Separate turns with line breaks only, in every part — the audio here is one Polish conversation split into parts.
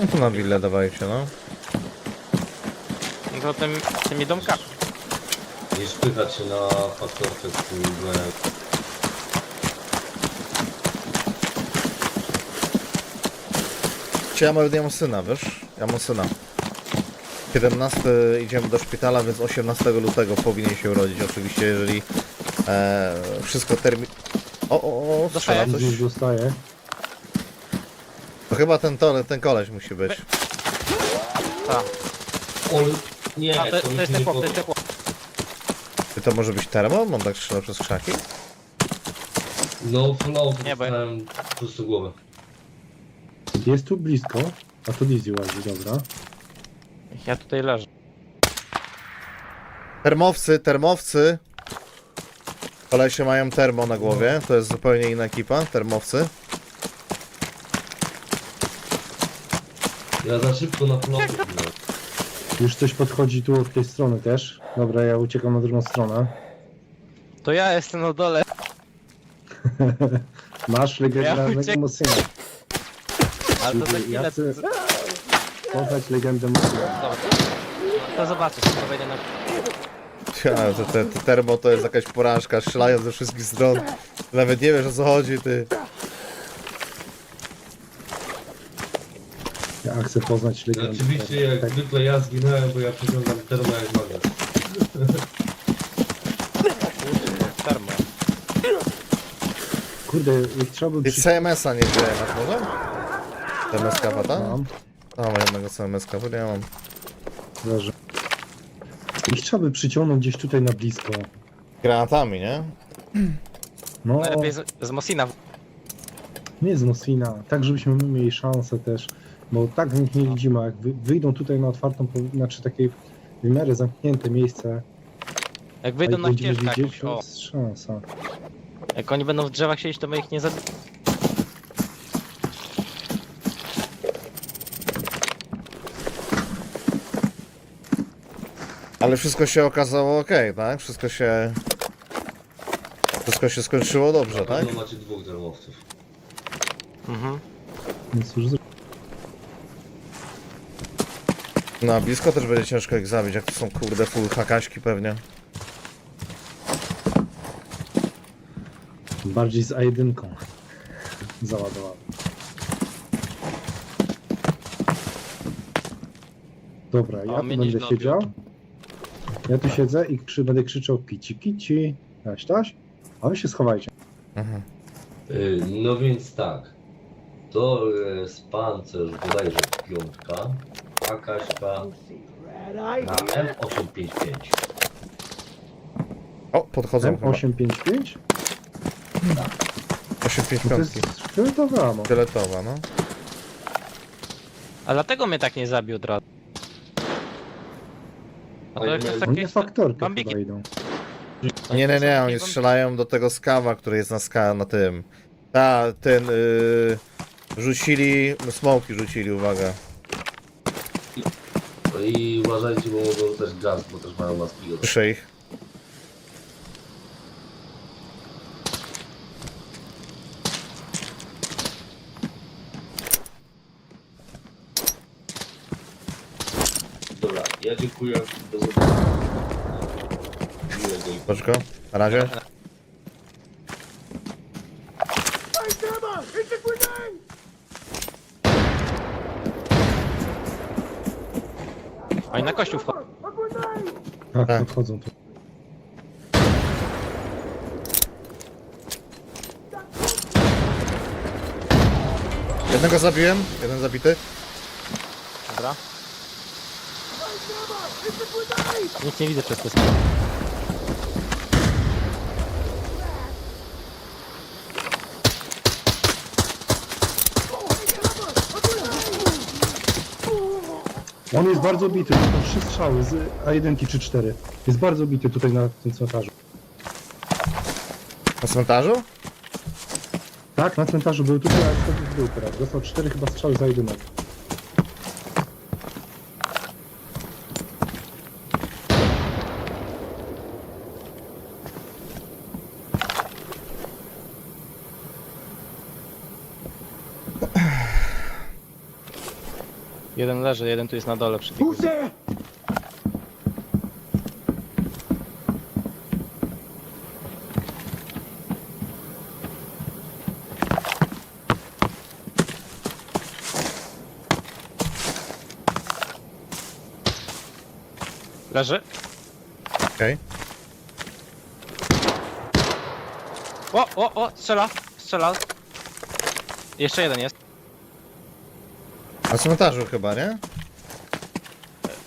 No to na willę dawajcie, no.
No to tym, tymi domkami.
Nie spychać się na faktorce z tym błem.
Czy ja nawet nie mam syna, wiesz? Ja mam syna. 17 idziemy do szpitala, więc 18 lutego powinien się urodzić oczywiście, jeżeli e, wszystko termin... O, o, o, strzela
Dostaję.
coś.
Gdzieś dostaje.
To chyba ten, tole, ten koleś musi być.
Tak.
O, nie,
A to, to jest ten chłop, to jest ten chłop.
Czy to może być termo? On tak strzela przez krzaki?
No, no,
Nie, bo
prosto głowę.
Jest tu blisko. A to Dizzy łazi, dobra.
Ja tutaj leżę.
Termowcy, termowcy. Kolesie mają termo na głowie, to jest zupełnie inna ekipa, termowcy.
Ja za szybko na floty. No.
Już coś podchodzi tu od tej strony też. Dobra, ja uciekam na drugą stronę.
To ja jestem na dole.
Masz
Ja
legendarnego
uciek-
Mosyna.
Ale to za chwilę.
Ja chcę poznać legendę Mosyna.
Dobra. To zobaczysz, to wejdę na...
Ja, to, te, te termo to jest jakaś porażka, strzelają ze wszystkich stron. Nawet nie wiesz o co chodzi, ty.
Chcę poznać legendę.
Oczywiście jak
Tak,
zwykle ja zginąłem, bo ja przyciągam termo jak.
Termo.
kurde, jak trzeba by
Ty
przy...
CMS-a nie wziąłem, masz może? CMS-ka pata?
Mam,
A, mam jednego CMS-ka, bo nie mam.
leży. Ich trzeba by przyciągnąć gdzieś tutaj na blisko.
Granatami, nie?
No,
Najlepiej z, z Mosina.
nie z Mosina, tak żebyśmy mieli szansę też. Bo tak w nich nie widzimy, a jak wy, wyjdą tutaj na otwartą, znaczy takie w miarę zamknięte miejsce,
Jak
a
wyjdą
ich
na
będziemy
ścieżkę
widzieć,
jakąś,
to
o.
jest szansa.
Jak oni będą w drzewach siedzieć, to my ich nie zabi...
Ale wszystko się okazało ok, tak? Wszystko się... Wszystko się skończyło dobrze, tak?
pewno macie dwóch termowców.
Mhm.
Więc już zro-
No, a blisko też będzie ciężko ich zabić, jak to są kurde full hakaśki pewnie.
bardziej z A1 załadowałem. Dobra, ja tu
mnie
będę
nie
siedział. Ja tu siedzę i krzy, będę krzyczał kici kici. Taś, taś. A wy się schowajcie.
Mhm.
Y, No więc tak. To jest pancerz bodajże piątka, Akaśka na M855.
O, podchodzą chyba.
855?
855.
No to jest amo.
Fioletowa, no.
A dlatego mnie tak nie zabił od razu. A to jest
Oni
takie...
faktorkę
bambiki.
chyba idą.
Nie, nie, nie, oni strzelają do tego skawa, który jest na ska, na tym. Ta, ten, yy, rzucili, smoki rzucili, uwaga.
No I uważajcie, bo mogą też gaz, bo też mają maski.
Słyszę ich.
Dobra, ja dziękuję. Do zobaczenia. Miłego i
Poczko, na razie.
Oni na kościół wchodzą.
Tak,
Tak.
podchodzą tu.
Jednego zabiłem, jeden zabity.
Dobra. Nic nie widzę przez te
On jest bardzo bity, to trzy strzały z A1 czy 4. Jest bardzo bity tutaj na tym cmentarzu.
Na cmentarzu?
Tak, na cmentarzu był tutaj, ale wtedy był teraz. Dostał cztery chyba strzały za jedynek.
Jeden leży, jeden tu jest na dole przy biegu. Leży.
Okej.
O, o, o, strzela, strzela. Jeszcze jeden jest.
Na cmentarzu chyba, nie?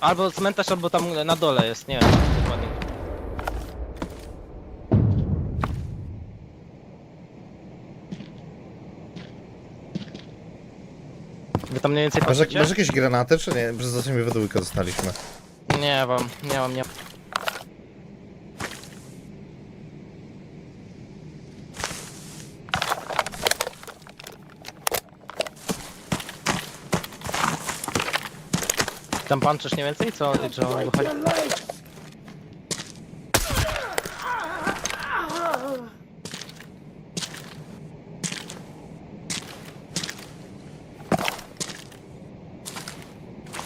Albo cmentarz, albo tam na dole jest, nie wiem dokładnie. Wy tam mniej więcej
Masz,
patrzycie?
masz jakieś granaty, czy nie? Przez mi we dwójkę zostaliśmy.
Nie mam, nie mam, nie mam. Tam panczysz nie więcej? Co? Czy on wychodzi?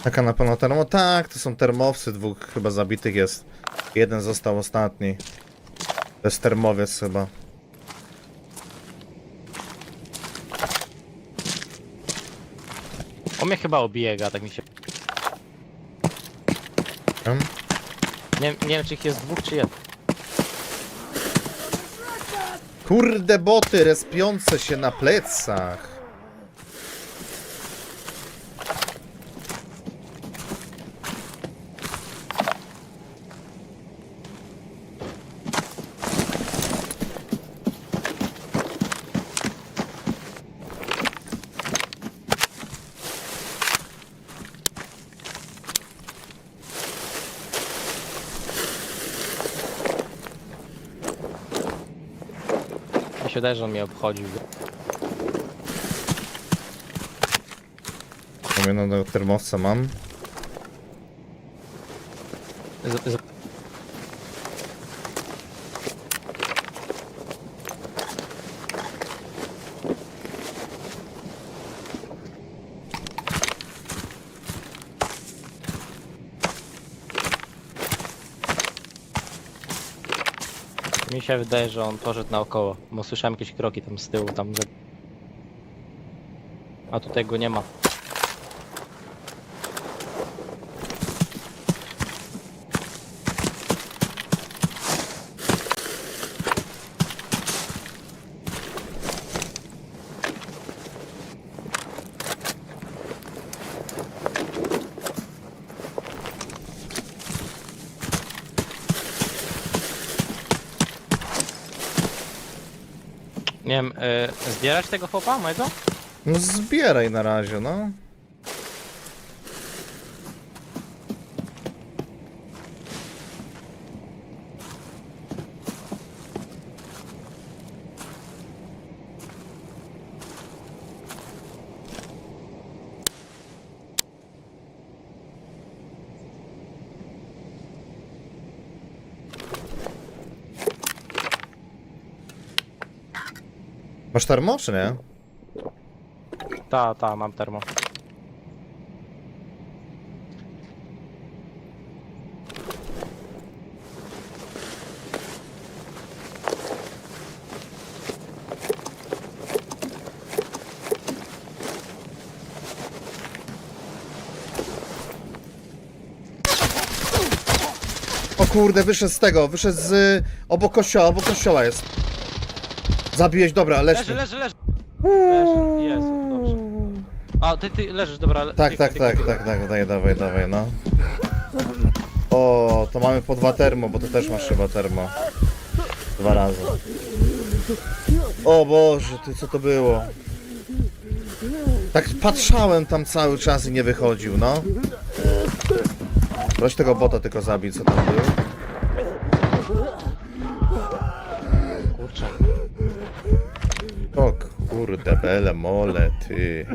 Taka na pewno termo? Tak, to są termowcy, dwóch chyba zabitych jest. Jeden został ostatni. To jest termowiec chyba.
On mnie chyba obiega, tak mi się...
Tam?
Nie, nie wiem czy ich jest dwóch czy jeden.
Kurde boty respiące się na plecach.
Się że on mnie obchodził.
Pamiętam termowca mam.
Z, z, się wydaje, że on poszedł naokoło, bo słyszałem jakieś kroki tam z tyłu, tam za... A tutaj go nie ma. Wiem, y, zbierać tego chłopa mojego?
No zbieraj na razie, no. Masz termo, czy nie?
Ta, ta, mam termo.
O kurde, wyszedł z tego, wyszedł z... y, obok kościoła, obok kościoła jest. Zabiłeś, dobra,
Leży,
leży.
leży, leży! Leży, Jezu, dobrze. A, ty, ty leżysz, dobra. le-
Tak,
ty-
tak,
ty-
tak,
ty-
tak, tak, daj, dawaj, dawaj, no. O, to mamy po dwa termo, bo ty też masz chyba termo. Dwa razy. O Boże, ty co to było? Tak patrzałem tam cały czas i nie wychodził, no. Proś tego bota tylko zabić, co tam był. Kurde, bele mole, ty.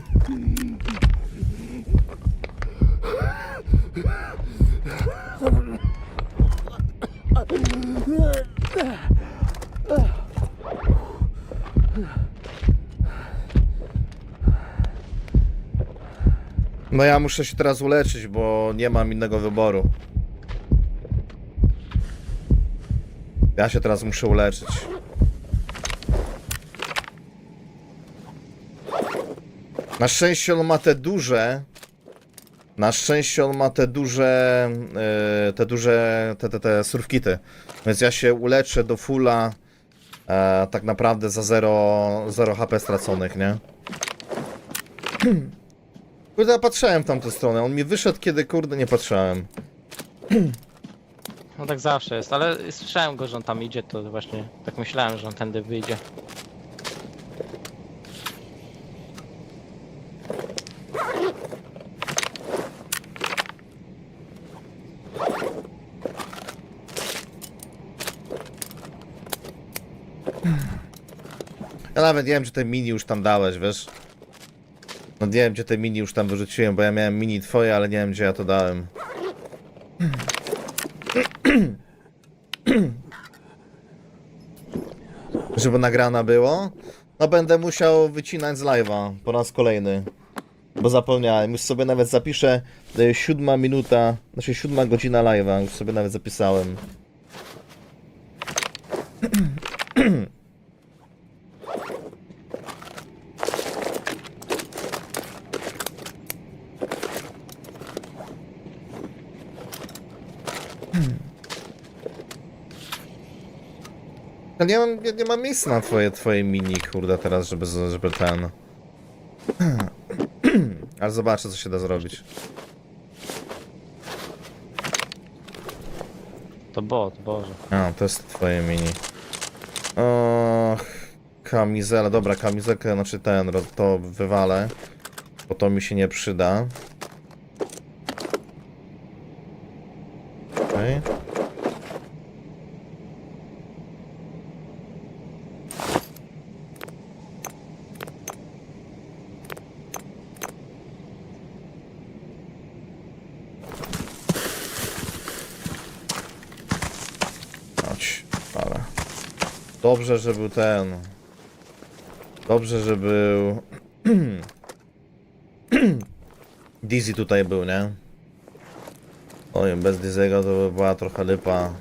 No ja muszę się teraz uleczyć, bo nie mam innego wyboru. Ja się teraz muszę uleczyć. Na szczęście on ma te duże. Na szczęście on ma te duże. e, te duże. te, te, te surfkity. Więc ja się uleczę do fulla. E, tak naprawdę za 0, 0 HP straconych, nie? Kurde, ja patrzałem w tamtą stronę. On mi wyszedł, kiedy kurde nie patrzałem.
No tak zawsze jest, ale słyszałem go, że on tam idzie, to właśnie tak myślałem, że on tędy wyjdzie.
Nawet nie wiem, czy te mini już tam dałeś, wiesz? No nie wiem, gdzie te mini już tam wyrzuciłem, bo ja miałem mini twoje, ale nie wiem, gdzie ja to dałem. Żeby nagrana było? No będę musiał wycinać z live'a po raz kolejny. Bo zapomniałem, już sobie nawet zapiszę e, siódma minuta, znaczy siódma godzina live'a, już sobie nawet zapisałem. Ja nie mam, ja nie mam miejsca na twoje, twoje mini, kurde, teraz, żeby, żeby ten... Ale zobaczę, co się da zrobić.
To bot, boże.
A, to jest twoje mini. Och, kamizela, dobra, kamizelkę, znaczy ten, to wywalę, bo to mi się nie przyda. Okej. Chodź, ale. Dobrze, że był ten. Dobrze, że był. Dizzy tutaj był, nie? Oj, bez Dizzy'ego to by była trochę lipa.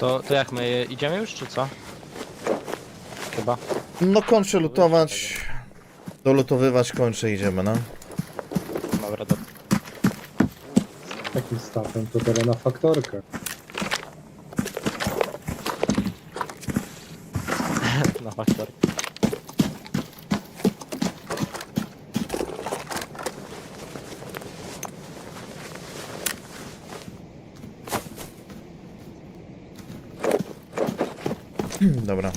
To, to jak my idziemy już, czy co? Chyba.
No kończę lutować. Dolutowywać kończę, idziemy, no.
Dobra, do...
Takim stawem to teraz na faktorkę.
na faktor.
Dobra.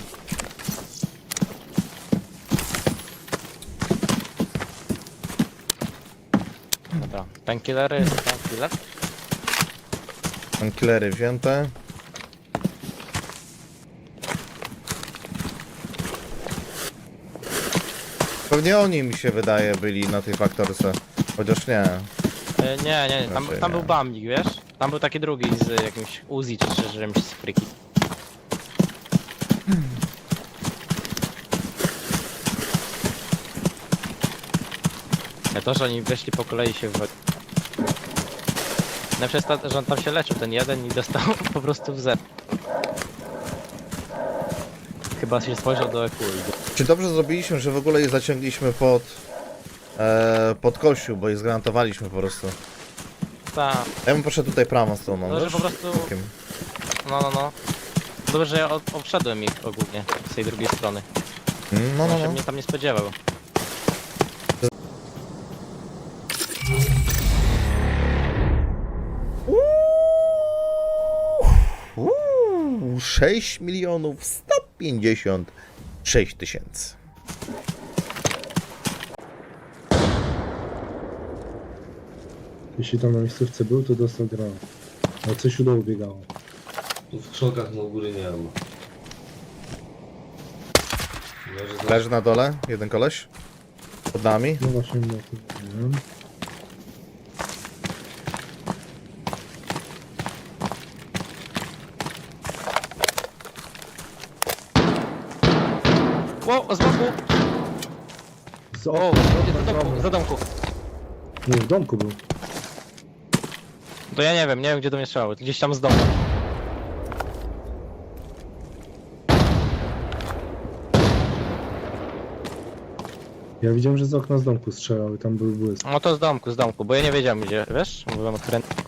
Painkillery, painkiller?
Ankillery wzięte. Pewnie oni mi się wydaje byli na tej faktorce. Chociaż nie.
E, nie, nie, tam,
Raczej
tam
nie.
był Bambik, wiesz? Tam był taki drugi z jakimś Uzi czy czy czymś z fryki. Ja to, że oni weszli po kolei się w... Na przez to, że on tam się leczył, ten jeden i dostał po prostu w zep. Chyba się spojrzał do EQ.
Czy dobrze zrobiliśmy, że w ogóle je zaciągliśmy pod... E, pod kościół, bo je zgranatowaliśmy po prostu.
Ta,
Ja bym poszedł tutaj prawą stroną,
No, że
wiesz?
po prostu-
Takim.
no no no. Dobrze, że ja od- obszedłem ich ogólnie z tej drugiej strony.
No,
No,
no,
się
no.
mnie tam nie spodziewał.
6 milionów 156 tysięcy.
Jeśli tam na miejscówce był, to dostał granat. Ale coś udało biegało.
Tu w krzakach na góry nie ma. Leży
na dole, jeden koleś. Pod nami.
No właśnie, no to nie wiem.
o, o, z boku! O,
okna,
za domku, za domku.
Nie, w domku był.
To ja nie wiem, nie wiem gdzie do mnie strzelały, gdzieś tam z domu.
Ja widziałem, że z okna z domku strzelały, tam był błysk.
No to z domku, z domku, bo ja nie wiedziałem gdzie, wiesz? Mówiłem odkręt.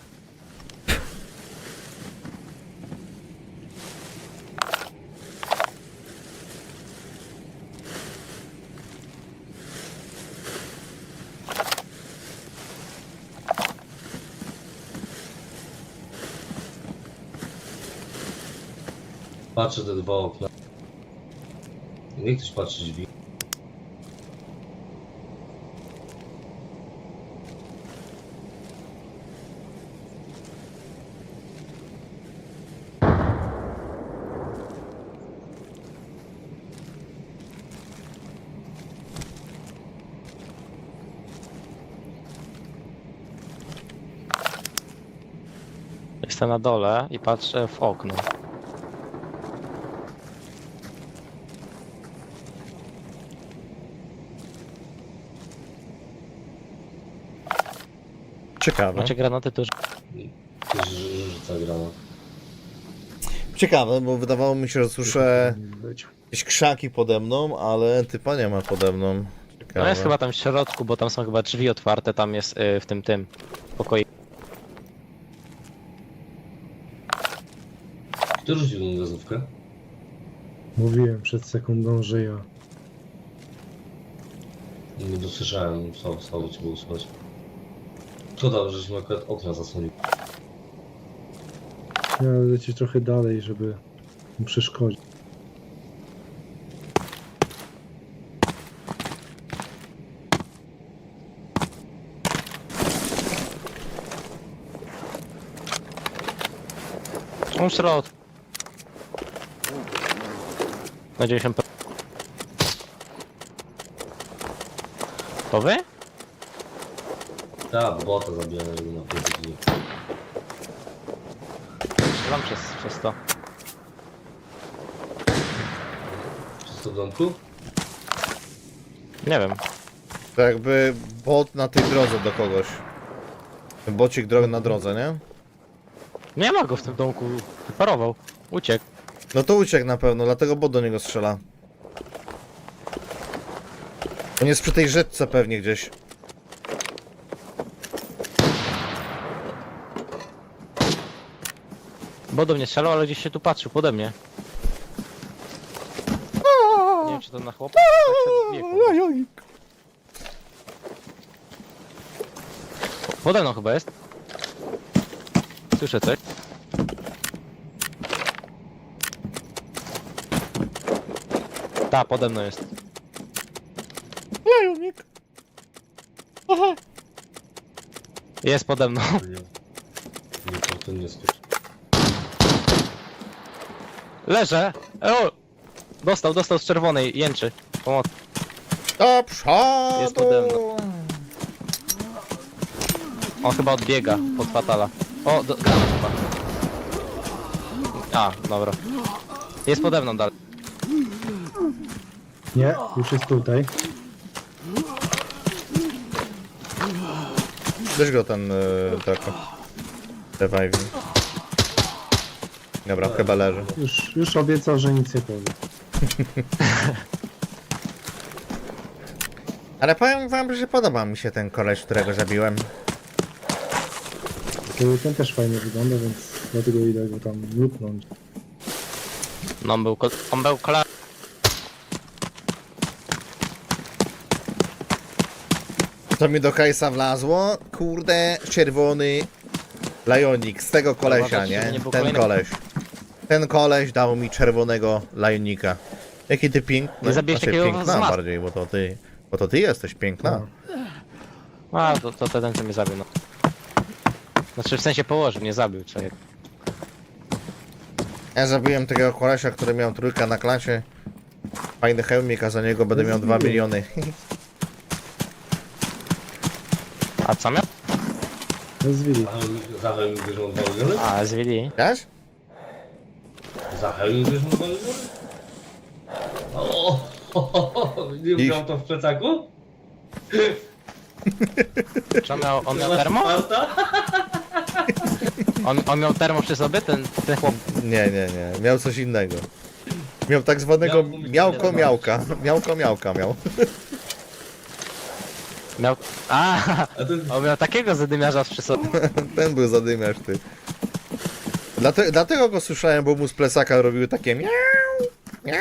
Patrzę te dwa okna. Niech ktoś patrzy drzwi.
Jestem na dole i patrzę w okno.
Ciekawe.
Macie granaty to już...
Ktoś rzu- rzuca granat.
Ciekawe, bo wydawało mi się, że słyszę jakieś krzaki pode mną, ale typa nie ma pode mną. Ciekawe.
No jest chyba tam w środku, bo tam są chyba drzwi otwarte, tam jest y, w tym tym pokoju.
Kto rzucił tą gazówkę?
Mówiłem przed sekundą, że ja.
Nie dosłyszałem, słabo cię było słychać. Szkoda, żeśmy akurat okna zasłonili.
Ja lecieć trochę dalej, żeby mu przeszkodzić.
On środku. Na 90 To wy?
Ta, bota zabijana jego na pozycji.
Strzelam przez, przez to.
Przez to w domku?
Nie wiem.
To jakby bot na tej drodze do kogoś. Bocik drogę na drodze, nie?
Nie ma go w tym domku. Wyparował. Uciekł.
No to uciekł na pewno, dlatego bot do niego strzela. On jest przy tej rzeczce pewnie gdzieś.
Bo do mnie strzelał, ale gdzieś się tu patrzył pode mnie. Nie wiem czy to na chłopa, tak biegł. Pode mną chyba jest. Słyszę coś. Ta, pode mną jest.
Lajonik.
Jest pode mną.
Nie. Nie, to ten nie.
Leżę! O! Dostał, dostał z czerwonej, jęczy. Pomoc.
Do przodu!
Jest pode mną. On chyba odbiega pod fatala. O, do, granat chyba. A, dobra. Jest pode mną dalej.
Nie, już jest tutaj.
Weź go ten, yy, tak. Reviving. Dobra, chyba leży.
Już, już obiecał, że nic nie powie.
Ale powiem wam, że podoba mi się ten koleś, którego zabiłem.
To Ten też fajnie wygląda, więc dlatego idę go tam lupnąć.
No on był, ko- on był klar...
Co mi do hajsa wlazło? Kurde, czerwony lajonik z tego kolesia, nie?
nie był
Ten
kolejny-
koleś. Ten koleś dał mi czerwonego lajonika. Jaki ty piękny.
Nie
Znaczy,
takiego
piękna bardziej, bo to ty. Bo to ty jesteś piękna.
No.
A, to, to ten, co mnie zabił, no. Znaczy w sensie położył, nie zabił, co nie.
Ja zabiłem takiego kolesia, który miał trójkę na klasie. Fajny hełmik, a za niego będę miał 2 miliony.
A co miał?
To jest Willi.
Zachęł mi bierzą dwa miliony?
A, zwili.
Wiesz?
Bierzą dwa miliony? O, Nie
Ich-
miał to w plecaku?
Czy on miał, on miał termo? On, on miał termo przy sobie, ten, ten chłop?
Nie, nie, nie. Miał coś innego. Miał tak zwanego
Miał-
miałko miałka. Miałko miałka miał.
Miał... A, on miał takiego zadymiarza przy sobie.
Ten był zadymiarz, ty. Dlate, dlatego go słyszałem, bo mu z plecaka robiły takie miau, miau.